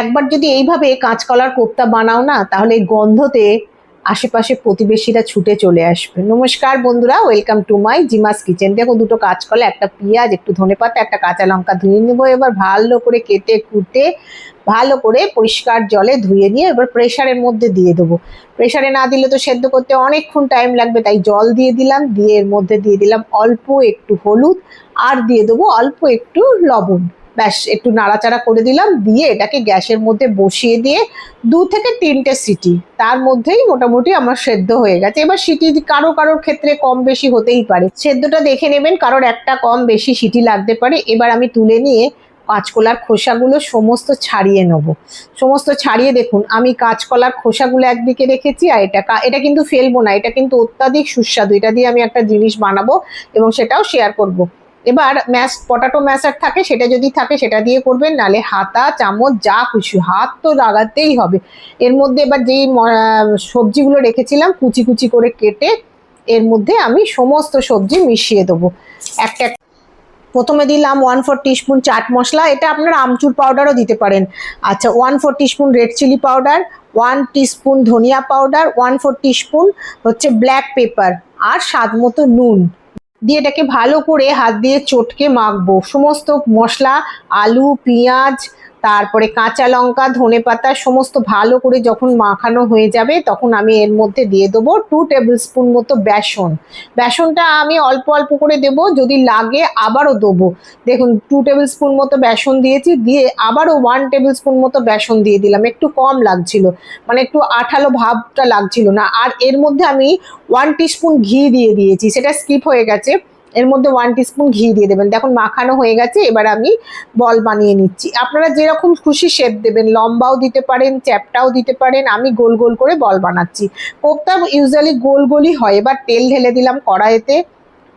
একবার যদি এইভাবে কাঁচকলার কোপ্তা বানাও না, তাহলে এই গন্ধতে আশেপাশে প্রতিবেশীরা ছুটে চলে আসবে। নমস্কার বন্ধুরা, welcome to my Jima's kitchen. দেখো দুটো কাঁচকলা, একটা পেঁয়াজ, একটু ধনেপাতা একটা কাঁচা লঙ্কা ধুয়ে নেব। এবার ভালো করে কেটে কুটে, ভালো করে পরিষ্কার জলে ধুয়ে নিয়ে এবার প্রেশারের মধ্যে দিয়ে দেবো। প্রেশারে না দিলে তো সেদ্ধ করতে অনেকক্ষণ টাইম লাগবে, তাই জল দিয়ে দিলাম। দিয়ে এর মধ্যে দিয়ে দিলাম অল্প একটু হলুদ, আর দিয়ে দেবো অল্প একটু লবণ। ব্যাস, একটু নাড়াচাড়া করে দিলাম, দিয়ে এটাকে গ্যাসের মধ্যে বসিয়ে দিয়ে দু থেকে তিনটে সিটি, তার মধ্যেই মোটামুটি আমার সেদ্ধ হয়ে গেছে। এবার সিটি কারও কারোর ক্ষেত্রে কম বেশি হতেই পারে। সেদ্ধটা দেখে নেবেন, কারোর একটা কম বেশি সিটি লাগতে পারে। এবার আমি তুলে নিয়ে কাঁচকলার খোসাগুলো সমস্ত ছাড়িয়ে নেব। সমস্ত ছাড়িয়ে দেখুন, আমি কাঁচকলার খোসাগুলো একদিকে রেখেছি আর এটা এটা কিন্তু ফেলব না, এটা কিন্তু অত্যাধিক সুস্বাদু। এটা দিয়ে আমি একটা জিনিস বানাবো এবং সেটাও শেয়ার করব। এবার ম্যাশ পটাটো ম্যাশার থাকে, সেটা যদি থাকে সেটা দিয়ে করবেন, নালে হাতা, চামচ, যা খুশি, হাত তো লাগাতেই হবে। এর মধ্যে এবার যেই সবজিগুলো রেখেছিলাম, কুচি কুচি করে কেটে এর মধ্যে আমি সমস্ত সবজি মিশিয়ে দেবো। একটা এক- প্রথমে দিলাম one four teaspoon chaat masala, এটা আপনারা আমচুর পাউডারও দিতে পারেন। আচ্ছা one four teaspoon red chilli powder one teaspoon dhania powder one four teaspoon হচ্ছে ব্ল্যাক পেপার আর স্বাদ মতো নুন। দিয়ে এটাকে ভালো করে হাত দিয়ে চটকে মাখবো। সমস্ত মশলা আলু পেঁয়াজ তারপরে কাঁচা লঙ্কা, ধনে পাতা, সমস্ত ভালো করে যখন মাখানো হয়ে যাবে, তখন আমি এর মধ্যে দিয়ে দেবো টু টেবিল স্পুন মতো বেসন। বেসনটা আমি অল্প অল্প করে দেব, যদি লাগে আবারও দেবো। দেখুন টু টেবিল স্পুন মতো বেসন দিয়েছি, দিয়ে আবারও ওয়ান টেবিল স্পুন মতো বেসন দিয়ে দিলাম। একটু কম লাগছিল মানে একটু আঠালো ভাবটা লাগছিল না। আর এর মধ্যে আমি ওয়ান টিস্পুন ঘি দিয়ে দিয়েছি, সেটা স্কিপ হয়ে গেছে। এর মধ্যে ওয়ান টিস্পুন ঘি দিয়ে দেবেন। দেখুন, মাখানো হয়ে গেছে, এবার আমি বল বানিয়ে নিচ্ছি। আপনারা যেরকম খুশি শেপ দেবেন, লম্বাও দিতে পারেন, চ্যাপটাও দিতে পারেন, আমি গোল গোল করে বল বানাচ্ছি। কোপ্তা ইউজুয়ালি গোল গোলই হয়। এবার তেল ঢেলে দিলাম কড়াইতে।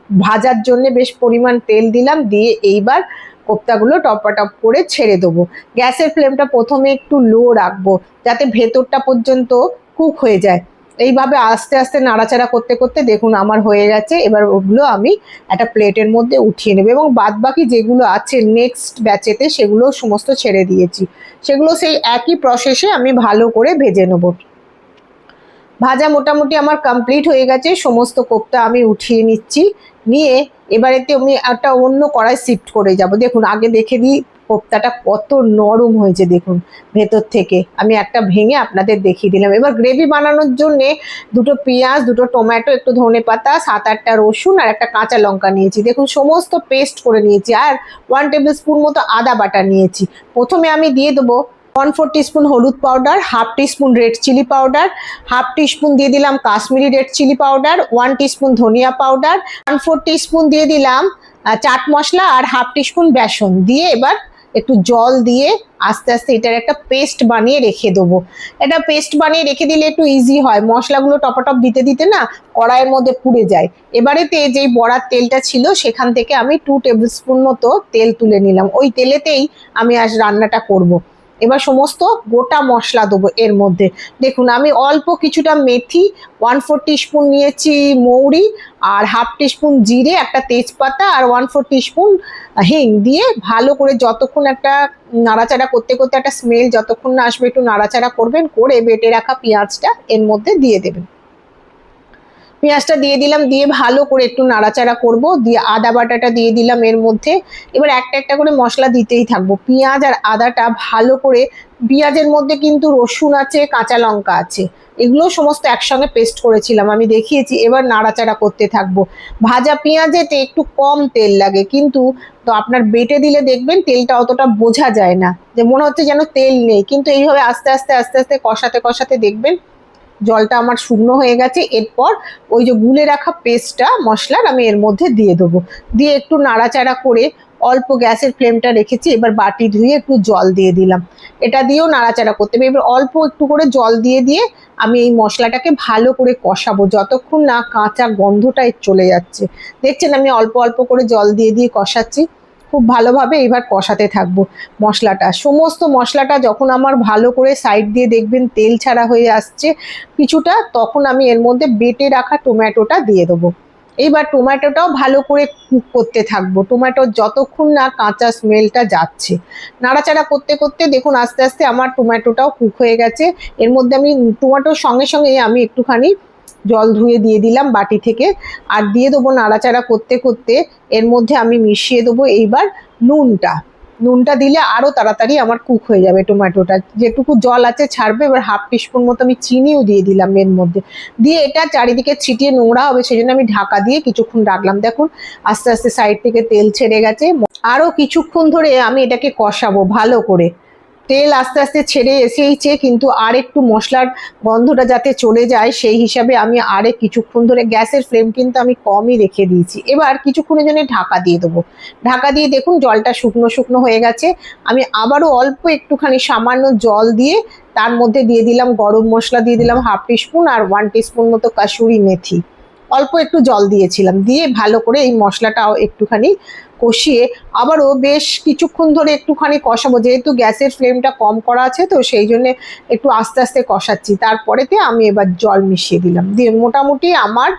ভাজার জন্য বেশ পরিমাণ তেল দিলাম, দিয়ে এইবার কোপ্তাগুলো টপাটপ করে ছেড়ে দেবো। গ্যাসের ফ্লেমটা প্রথমে একটু লো রাখব, যাতে ভেতরটা পর্যন্ত কুক হয়ে যায়। এইভাবে আস্তে আস্তে নাড়াচাড়া করতে করতে দেখুন আমার হয়ে গেছে। এবার ওগুলো আমি একটা প্লেটের মধ্যে উঠিয়ে নেব এবং বাদ বাকি যেগুলো আছে নেক্সট ব্যাচেতে সেগুলো সমস্ত ছেড়ে দিয়েছি। সেগুলো সেই একই প্রসেসে আমি ভালো করে ভেজে নেব। ভাজা মোটামুটি আমার কমপ্লিট হয়ে গেছে, সমস্ত কোপ্তা আমি উঠিয়ে নিচ্ছি। নিয়ে এবারেতে আমি একটা অন্য কড়াই শিফট করে যাব। দেখুন, আগে দেখে দিই কোপ্তাটা কত নরম হয়েছে দেখুন, ভেতর থেকে। আমি একটা ভেঙে আপনাদের দেখিয়ে দিলাম। এবার গ্রেভি বানানোর জন্যে দুটো পেঁয়াজ, দুটো টমেটো একটু ধনে পাতা, সাত আটটা রসুন আর একটা কাঁচা লঙ্কা নিয়েছি। দেখুন, সমস্ত পেস্ট করে নিয়েছি আর ওয়ান টেবিল স্পুন মতো আদা বাটা নিয়েছি। প্রথমে আমি দিয়ে দেবো ওয়ান ফোর টিস্পুন হলুদ powder half teaspoon red chilli powder half teaspoon দিয়ে দিলাম Kashmiri red chilli powder one teaspoon dhania powder one four teaspoon দিয়ে দিলাম চাট মশলা আর হাফ টিস্পুন বেসন। দিয়ে এবার একটু জল দিয়ে আস্তে আস্তে এটার একটা পেস্ট বানিয়ে রেখে দেবো। এটা পেস্ট বানিয়ে রেখে দিলে একটু ইজি হয়। মশলাগুলো টপাটপ দিতে দিতে না কড়াইয়ের মধ্যে পুড়ে যায়। এবারেতে যেই বড়ার তেলটা ছিল সেখান থেকে আমি টু টেবিল স্পুন মতো তেল তুলে নিলাম। ওই তেলেতেই আমি আজ রান্নাটা করব। এবার সমস্ত গোটা মশলা দেবো এর মধ্যে। দেখুন, আমি অল্প কিছুটা মেথি ওয়ান ফোর টিস্পুন নিয়েছি মৌরি, আর হাফ টিস্পুন জিরে, একটা তেজপাতা, আর ওয়ান ফোর টিস্পুন হিং দিয়ে ভালো করে যতক্ষণ একটা নাড়াচাড়া করতে করতে একটা স্মেল যতক্ষণ না আসবে, একটু নাড়াচাড়া করবেন, করে বেটে রাখা পেঁয়াজটা এর মধ্যে দিয়ে দেবেন। পেঁয়াজটা দিয়ে দিলাম, দিয়ে ভালো করে একটু নাড়াচাড়া করব, দিয়ে আদা বাটাটা দিয়ে দিলাম এর মধ্যে। এবার একটা একটা করে মশলা দিতেই থাকব। পেঁয়াজ আর আদাটা ভালো করে, পেঁয়াজের মধ্যে কিন্তু রসুন আছে, কাঁচা লঙ্কা আছে, এগুলো সমস্ত একসঙ্গে পেস্ট করেছিলাম, আমি দেখিয়েছি, এবার নাড়াচাড়া করতে থাকব। ভাজা পেঁয়াজেতে একটু কম তেল লাগে, কিন্তু তো আপনার বেটে দিলে দেখবেন তেলটা অতটা বোঝা যায় না, যে মনে হচ্ছে যেন তেল নেই, কিন্তু এইভাবে আস্তে আস্তে আস্তে আস্তে কষাতে কষাতে দেখবেন জলটা আমার শুকনো হয়ে গেছে, এরপর ওই যে গুলে রাখা পেস্টটা, মশলার আমি এর মধ্যে দিয়ে দেবো। দিয়ে একটু নাড়াচাড়া করে অল্প গ্যাসের ফ্লেমটা রেখেছি, এবার বাটি ধুয়ে একটু জল দিয়ে দিলাম। এটা দিয়েও নাড়াচাড়া করতে হবে। এবার অল্প একটু করে জল দিয়ে দিয়ে আমি এই মশলাটাকে ভালো করে কষাবো, যতক্ষণ না কাঁচা গন্ধটা চলে যাচ্ছে। দেখছেন আমি অল্প অল্প করে জল দিয়ে দিয়ে কষাচ্ছি। খুব ভালোভাবে এবার কষাতে থাকব মশলাটা। সমস্ত মশলাটা যখন আমার ভালো করে সাইড দিয়ে দেখবেন তেল ছাড়া হয়ে আসছে কিছুটা, তখন আমি এর মধ্যে বেটে রাখা টমেটোটা দিয়ে দেবো। এইবার টমেটোটাও ভালো করে কুক করতে থাকব। টমেটো যতক্ষণ না কাঁচা স্মেলটা যাচ্ছে। নাড়াচাড়া করতে করতে দেখুন আস্তে আস্তে আমার টমেটোটাও কুক হয়ে গেছে। এর মধ্যে আমি টমেটোর সঙ্গে সঙ্গে আমি একটুখানি জল ধুয়ে দিয়ে দিলাম বাটি থেকে। আর দিয়ে দেবো নাড়াচাড়া করতে করতে এর মধ্যে আমি মিশিয়ে দেবো এইবার নুনটা। নুনটা দিলে আরও তাড়াতাড়ি আমার কুক হয়ে যাবে টমেটোটা। যেটুকু জল আছে ছাড়বে, এবার হাফ টিস্পুন মতো আমি চিনিও দিয়ে দিলাম এর মধ্যে। দিয়ে এটা চারিদিকে ছিটিয়ে নোংরা হবে সেই জন্য আমি ঢাকা দিয়ে কিছুক্ষণ রাখলাম। দেখুন, আস্তে আস্তে সাইড থেকে তেল ছেড়ে গেছে। আরও কিছুক্ষণ ধরে আমি এটাকে কষাবো ভালো করে। তেল আস্তে আস্তে ছেড়ে এসেইছে, কিন্তু আর একটু মশলার গন্ধটা যাতে চলে যায়, সেই হিসাবে আমি আরে কিছুক্ষণ ধরে গ্যাসের ফ্লেম কিন্তু আমি কমই রেখে দিয়েছি। এবার কিছুক্ষণের জন্য ঢাকা দিয়ে দেবো। ঢাকা দিয়ে দেখুন জলটা শুকনো শুকনো হয়ে গেছে। আমি আবারও অল্প একটুখানি সামান্য জল দিয়ে তার মধ্যে দিয়ে দিলাম গরম মশলা, দিয়ে দিলাম হাফ টিস্পুন আর ওয়ান টিস্পুন মতো কাসুরি মেথি। অল্প একটু জল দিয়েছিলাম। দিয়ে ভালো করে এই মশলাটাও একটুখানি কষিয়ে আবারও বেশ কিছুক্ষণ ধরে একটুখানি কষাবো। যেহেতু গ্যাসের ফ্লেমটা কম করা আছে, তো সেই জন্য একটু আস্তে আস্তে কষাচ্ছি। তারপরেতে আমি এবার জল মিশিয়ে দিলাম। দিয়ে মোটামুটি আমার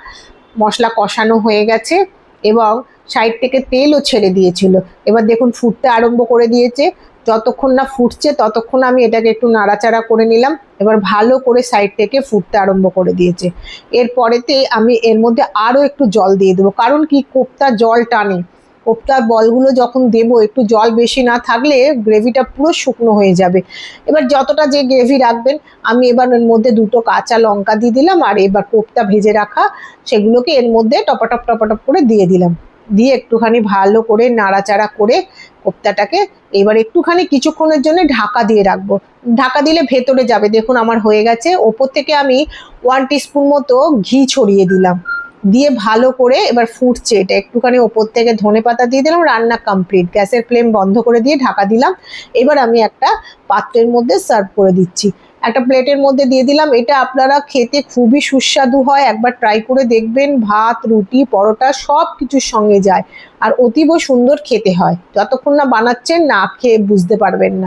মশলা কষানো হয়ে গেছে এবং সাইড থেকে তেলও ছেড়ে দিয়েছিল। এবার দেখুন, ফুটতে আরম্ভ করে দিয়েছে। যতক্ষণ না ফুটছে, ততক্ষণ আমি এটাকে একটু নাড়াচাড়া করে নিলাম। এবার ভালো করে সাইড থেকে ফুটতে আরম্ভ করে দিয়েছে। এরপরেতে আমি এর মধ্যে আরও একটু জল দিয়ে দেবো। কারণ কি? কোপ্তা জল টানে। কোপ্তার বলগুলো যখন দেবো, একটু জল বেশি না থাকলে গ্রেভিটা পুরো শুকনো হয়ে যাবে। এবার যতটা যে গ্রেভি রাখবেন, আমি এবার এর মধ্যে দুটো কাঁচা লঙ্কা দিয়ে দিলাম, আর এবার কোপ্তা ভেজে রাখা সেগুলোকে এর মধ্যে টপাটপ টপাটপ করে দিয়ে দিলাম। দিয়ে একটুখানি ভালো করে নাড়াচাড়া করে কোপ্তাটাকে এবার একটুখানি কিছুক্ষণের জন্য ঢাকা দিয়ে রাখব। ঢাকা দিলে ভেতরে যাবে। দেখুন, আমার হয়ে গেছে। ওপর থেকে আমি ওয়ান টিস্পুন মতো ঘি ছড়িয়ে দিলাম। দিয়ে ভালো করে এবার ফুটছে এটা। একটুখানি ওপর থেকে ধনে পাতা দিয়ে দিলাম, রান্না কমপ্লিট গ্যাসের ফ্লেম বন্ধ করে দিয়ে ঢাকা দিলাম। এবার আমি একটা পাত্রের মধ্যে সার্ভ করে দিচ্ছি। একটা প্লেটের মধ্যে দিয়ে দিলাম। এটা আপনারা খেতে খুবই সুস্বাদু হয়। একবার ট্রাই করে দেখবেন। ভাত, রুটি, পরোটা সব কিছুর সঙ্গে যায়। আর অতীব সুন্দর খেতে হয়। যতক্ষণ না বানাচ্ছেন না খেয়ে বুঝতে পারবেন না।